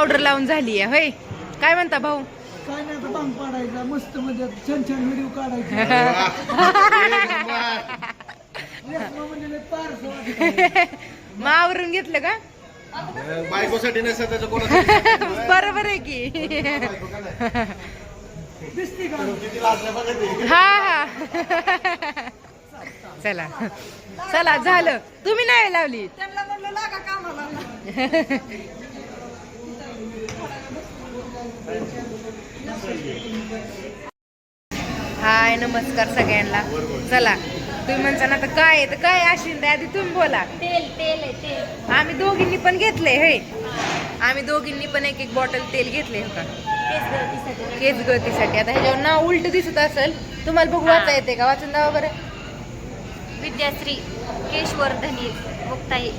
Powder लावून झाली आहे होय? काय म्हणता भाऊ? काय नाही बांग पाडायचा मस्त मध्ये छान छान व्हिडिओ काढायचे. रेशमा म्हणजे लय पारसं वाटतं. मग आवरून घेतलं का बायकोसाठी कोणासाठी बरोबर आहे की. दिसते का? किती लाजल्या बघा ते. हा हा. चला. चला झालं. तुम्ही नाही लावली. त्यांना म्हणलं लागा कामाला. हाय नमस्कार सगळ्यांना. चला तुम्ही म्हणता ना आता काय तर काय अश्विन आधी तुम्ही बोला. तेल तेल आहे तेल. आम्ही दोघींनी पण घेतलंय हे आम्ही दोघींनी पण एक एक बॉटल तेल घेतले हो का? गळतीसाठी. केस गळतीसाठी. आता ह्याच्यावर नाव उलट दिसत असेल तुम्हाला बघू वाचा येते का? वाचून दावा बरं. विद्याश्री केशवर्धनी मुक्ताई.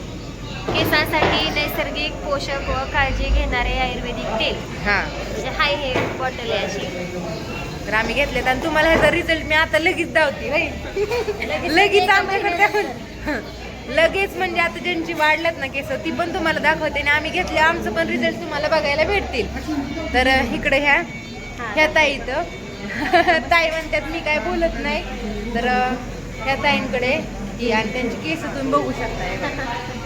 केसांसाठी नैसर्गिक पोषक व काळजी घेणारे आयुर्वेदिक तेल. हा. म्हणजे हाय हे बॉटल आहे अशी. तर आम्ही घेतलेत आणि तुम्हाला ह्याचा रिझल्ट मी आता लगेच धावते होय लगेच आमच्याकडे लगेच म्हणजे आता ज्यांची वाढल्यात ना केस ती पण तुम्हाला दाखवते आणि आम्ही घेतले आमचं पण रिझल्ट तुम्हाला बघायला भेटतील. तर इकडे ह्या ह्या ताई इथं. ताई म्हणतात मी काय बोलत नाही. तर ह्या ताईंकडे. आणि त्यांची केस तुम्ही बघू शकता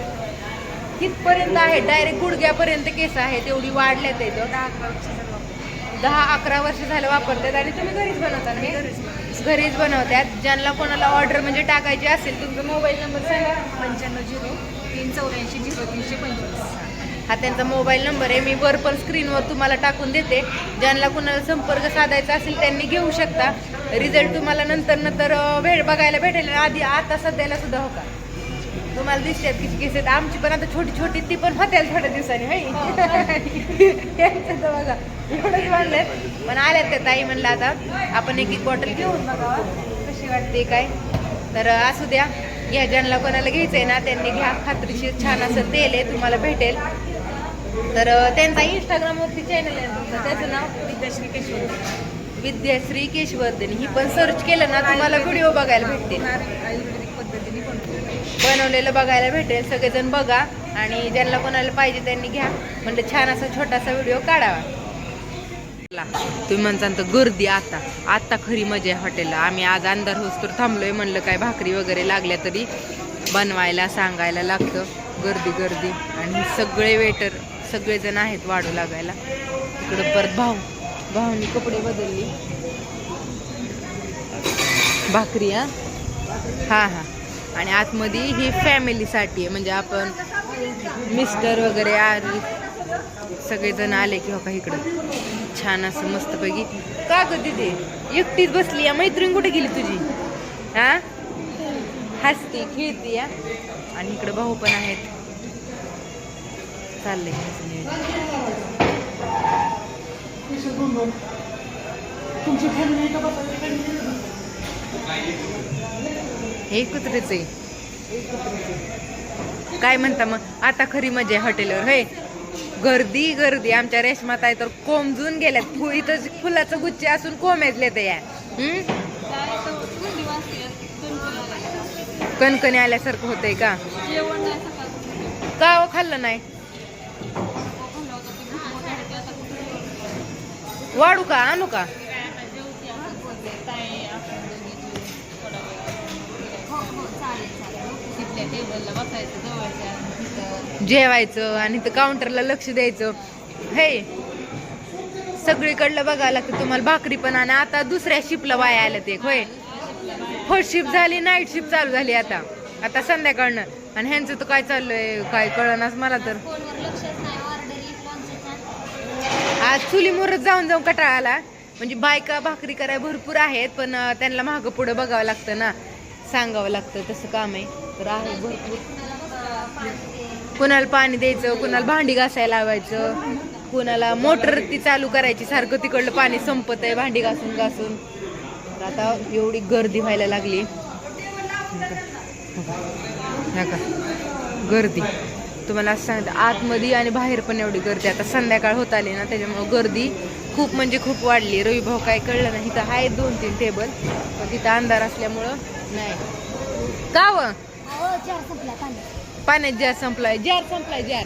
कितपर्यंत आहे डायरेक्ट गुडघ्यापर्यंत केस आहेत एवढी वाढल्यात इथं दहा अकरा वर्ष झालं वापरतात. आणि तुम्ही घरीच बनवता हे? घरीच बनवतात. ज्यांना कोणाला ऑर्डर म्हणजे टाकायची असेल तुमचा मोबाईल नंबर सांगा. पंच्याण्णव झिरो तीन चौऱ्याऐंशी झिरो तीनशे पंचवीस. हा त्यांचा मोबाईल नंबर आहे. मी वर पण स्क्रीनवर तुम्हाला टाकून देते. ज्यांना कुणाला संपर्क साधायचा असेल त्यांनी घेऊ शकता. रिझल्ट तुम्हाला नंतर नंतर भेट बघायला भेटेल. आधी आता सध्याला सुद्धा हो का? तुम्हाला दिसतात किती केस आहेत. आमची पण आता छोटी छोटी ती पण होत्याल थोड्या दिवसांनी होय? यांचं तर बघा एवढंच वाढलेत पण आल्यात त्या ताई म्हणलं आता आपण एक एक बॉटल घेऊन बघावा. कशी वाटते काय? तर असू द्या घ्या ज्यांना कोणाला घ्यायचंय ना त्यांनी घ्या. खात्रीशीर छान असं तेल आहे तुम्हाला भेटेल. तर त्यांचा इंस्टाग्रामवरती चॅनल आहे तुमचं त्याचं नाव? विद्याश्री केशवर्धनी. विद्याश्री केशवर्धनी. ही पण सर्च केलं ना तुम्हाला व्हिडिओ बघायला पद्धतीने बनवलेलं बघायला भेटेल. सगळेजण बघा आणि ज्यांना कोणाला पाहिजे त्यांनी घ्या. म्हणजे छान असा छोटासा व्हिडिओ काढावा. तुम्ही म्हणता तर गर्दी आता. आता खरी मजा आहे हॉटेलला आम्ही आज अंधार होस तर थांबलोय म्हणलं काय भाकरी वगैरे लागल्या तरी बनवायला सांगायला लागतं. गर्दी गर्दी. आणि सगळे वेटर सगळेजण आहेत वाढू लागायला. इकडं परत भाऊ. भाऊनी कपडे बदलली. भाकरी हा? हा हा. आणि आतमध्ये ही फॅमिलीसाठी आहे. म्हणजे आपण मिस्टर वगैरे आली सगळेजण आले की का इकडं. छान असं मस्तपैकी. का ग तिथे एकटीच बसली या मैत्रीण कुठे गेली तुझी? हा? हसती खेळती या आणि इकडं भाऊ पण आहेत. चाललंय तुमची फॅमिली हे कुत्रेच आहे. काय म्हणता मग? आता खरी मजा आहे हॉटेलवर होय? गर्दी गर्दी. आमच्या रेशमात आहे तर कोमजून गेल्यात. इथं फुलाचं गुच्छ असून कोमेजले ते या. कणकणी आल्यासारखं होतंय का? का हो खाल्लं नाही? वाढू का? आणू का? तिथल्या टेबलला बसायचं जवळच्या तिथं जेवायचं आणि तर काउंटरला लक्ष द्यायचं. हे सगळीकडलं बघायला लागतं तुम्हाला. भाकरी पण आणि आता दुसऱ्या शिपला वाया आल्या ते होय. फर्स्ट शिफ्ट झाली नाईट शिफ्ट चालू झाली आता. आता संध्याकाळनं. आणि ह्यांचं तर काय चाललंय काय कळनाच मला तर. आज चुलीमुरच जाऊन जाऊन कटाळा आला म्हणजे बायका भाकरी कराय भरपूर आहेत पण त्यांना मागं पुढं बघावं लागतं ना. सांगावं लागतं तसं काम आहे. तर आहे भरपूर. कुणाला पाणी द्यायचं कुणाला भांडी घासायला लावायचं कुणाला मोटर ती चालू करायची सारखं तिकडलं पाणी संपत आहे भांडी घासून घासून. तर आता एवढी गर्दी व्हायला लागली. नका गर्दी. तुम्हाला असं सांगते आतमध्ये आणि बाहेर पण एवढी गर्दी. आता संध्याकाळ होत आली ना त्याच्यामुळे गर्दी खूप म्हणजे खूप वाढली. रवी भाऊ काय कळलं नाही इथं आहे दोन तीन टेबल पण तिथं अंधार असल्यामुळं नाही. का व? पाण्यात जार संपलाय जार संपलाय जार.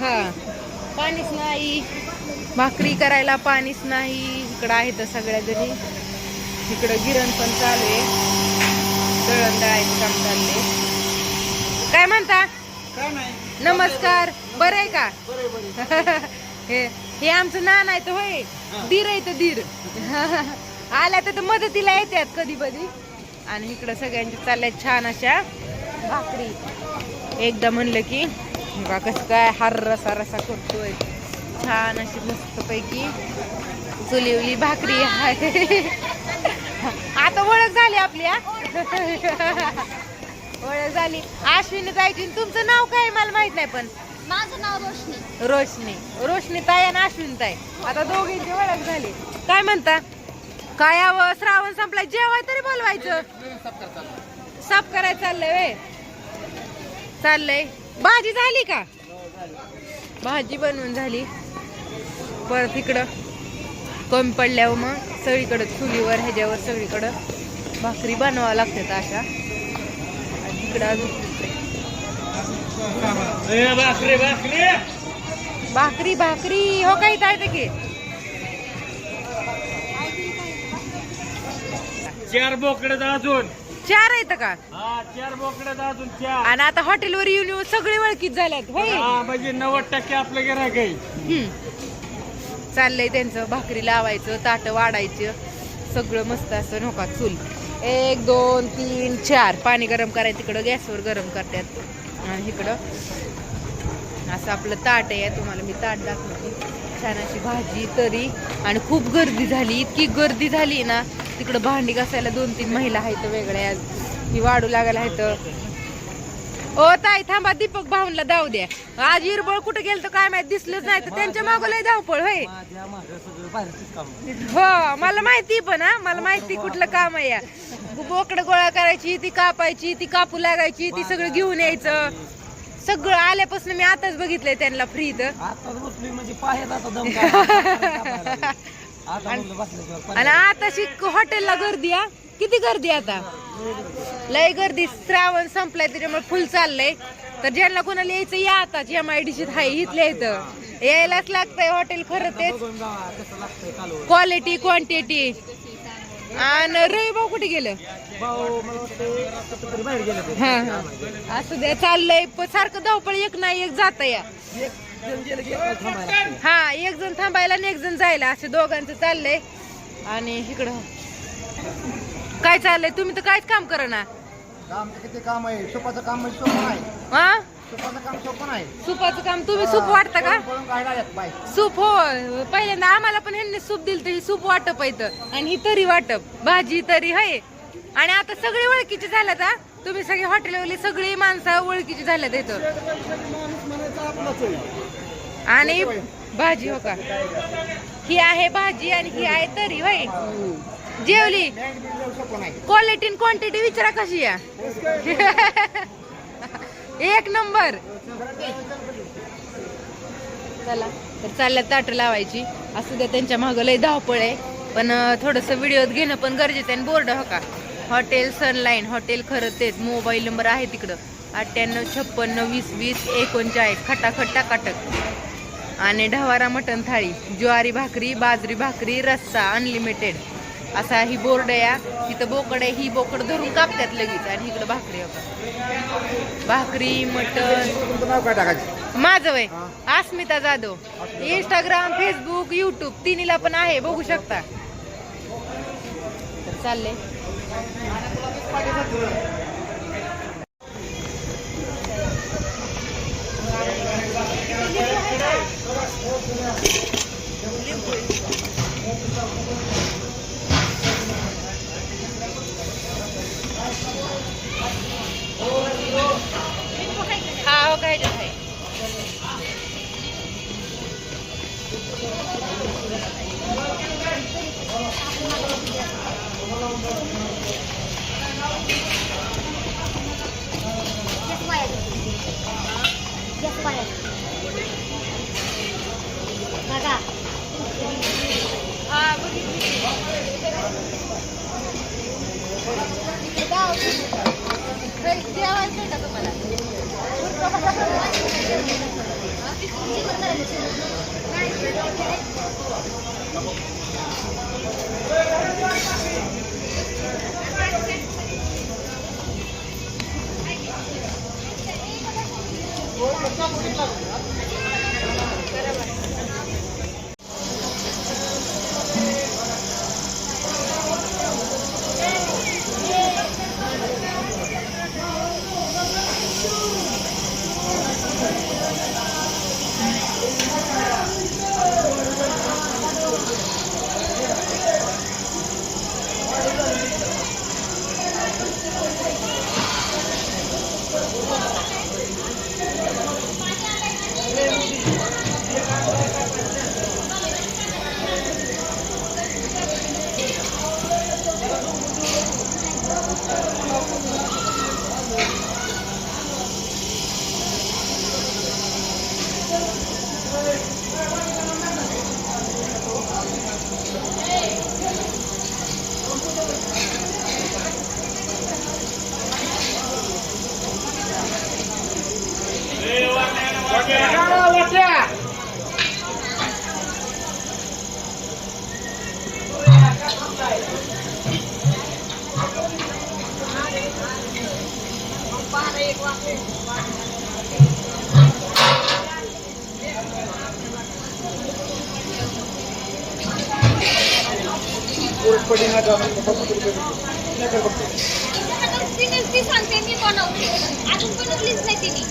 हा. पाणीच नाही. भाकरी करायला पाणीच नाही. इकडं आहे तर सगळ्या जणी. इकडं गिरण पण चालू आहे. दळण दळायचं काम चाललंय. काय म्हणता? काय नाही. नमस्कार. बरं आहे का? हे हे आमचं नान आहे तर होय. दीर आहे तर दीर. आल्या तर मदतीला येतात कधी कधी आणि इकडं सगळ्यांची चालल्यात छान अशा. भाकरी. एकदा म्हणलं की बघा कसं काय हार रसा रसा करतोय. छान अशी मस्त पैकी चुलीवली भाकरी आहे. आता ओळख झाली आपली हा? ओळख झाली. अश्विनी जायची. तुमचं नाव काय आहे? मला माहीत नाही पण. माझं नाव रोशनी. रोशनी. रोशनी ताई आणि अश्विनी ताई आता दोघींची ओळख झाली. काय म्हणता? काय हवं? श्रावण संपलाय. जेवाय तरी बोलवायचं. साफ करायचं चाललंय वे चाललंय. भाजी झाली का? भाजी बनवून झाली. परत इकडं कमी पडल्यावर मग सगळीकडं चुलीवर ह्याच्यावर सगळीकडं भाकरी बनवावं लागतात अशा. इकडं अजून भाकरी भाकरी! हो काही काय की? चार बोकडे अजून. चार आहेत का? हा चार बोकडे अजून चार. आणि आता हॉटेलवर येऊन येऊन सगळे ओळखीत झाल्यात होय? हा म्हणजे नव्वद टक्के आपलं गिरायक आहे. हम्म. चाललंय त्यांचं भाकरी लावायचं ताट वाढायचं. सगळं मस्त असं नका चूल. एक दोन तीन चार. पाणी गरम करायचं तिकडं गॅसवर गरम करतात. आणि इकडं असं आपलं ताट आहे तुम्हाला मी ताट दाखवते. छान अशी भाजी तरी. आणि खूप गर्दी झाली. इतकी गर्दी झाली ना तिकडं भांडी घासायला दोन तीन महिला आहेत वेगळ्या. ही वाढू लागायला आहेत. ओ ताई थांबा दीपक भाऊनला जाऊ द्या. आज इरबळ कुठे गेलं तर काय माहीत दिसलंच नाही. तर त्यांच्या मागं लय धावपळ होय. हो मला माहिती पण हा. मला माहिती कुठलं काम आहे या. बोकड गोळा करायची ती कापायची ती कापू लागायची ती सगळं घेऊन यायचं. सगळं आल्यापासून मी आताच बघितलंय त्यांना फ्री तर आणि आता शिक हॉटेलला गर्दी हा किती गर्दी आता? लय गर्दी. श्रावण संपलाय त्याच्यामुळे फुल चाललंय. तर ज्यांना कोणाला यायचं या आता. एम आय डी हाय इथल्या इथं. यायलाच लागतंय हॉटेल खरं तेच. कालवण क्वालिटी क्वांटिटी आणि रवी भाऊ कुठे गेलं? ते. हा हा. असं द्या चाललंय. पण सारखं धावपळ एक नाही एक जात या एक जण गेलं की एक थांबायला लागतंय. हा एक जण थांबायला आणि एक जण जायला. असे दोघांचं चाललंय. आणि इकडं. काय चाललंय? तुम्ही तर काहीच काम करा ना. काम किती काम आहे? सुपाचं काम म्हणजे सोपं हा? सुपाचं काम सोपं नाही. सुपाचं काम तुम्ही सूप वाटता का? पळून काय लागत बाय सूप हो पहिल्यांदा आम्हाला पण ह्यांनी सूप दिलं तर ही सूप वाटप येतं आणि ही तरी वाटप. भाजी तरी आहे आणि आता सगळे ओळखीचे झाल्यात हा? तुम्ही सगळे हॉटेलवरली सगळी माणसं ओळखीची झाल्यात इथं. माणूस म्हणायचा आपलाच आहे. आणि भाजी हो का? ही आहे भाजी आणि ही आहे तरी होय? जेवली? क्वालिटी क्वांटिटी विचारा कशी या. एक नंबर. चला तर चालल्या ताट लावायची. असू द्या त्यांच्या मागं लय धावपळ आहे. पण थोडस व्हिडिओत घेणं पण गरजेचं आहे. आणि बोर्ड हो का? हॉटेल सनलाईन हॉटेल खरं तेच. मोबाईल नंबर आहे तिकडं. अठ्ठ्याण्णव छप्पन्न वीस वीस एकोणचाळीस. खटाखट टाकाटक. आणि ढवारा मटण थाळी ज्वारी भाकरी बाजरी भाकरी रस्सा अनलिमिटेड असा ही बोर्ड आहे तिथं बोकड आहे ही बोकड धरून कापतात लगेच आणि इकडं भाकरी बघा. भाकरी मटण. माझं वय. Asmita Jadhav. Instagram Facebook YouTube तिन्हीला पण आहे बघू शकता. तर Just wait. बघा हा बघितली जेवायचं का तुम्हाला जेवण सांगते मी बनवते अजून बनवलीच नाही तिने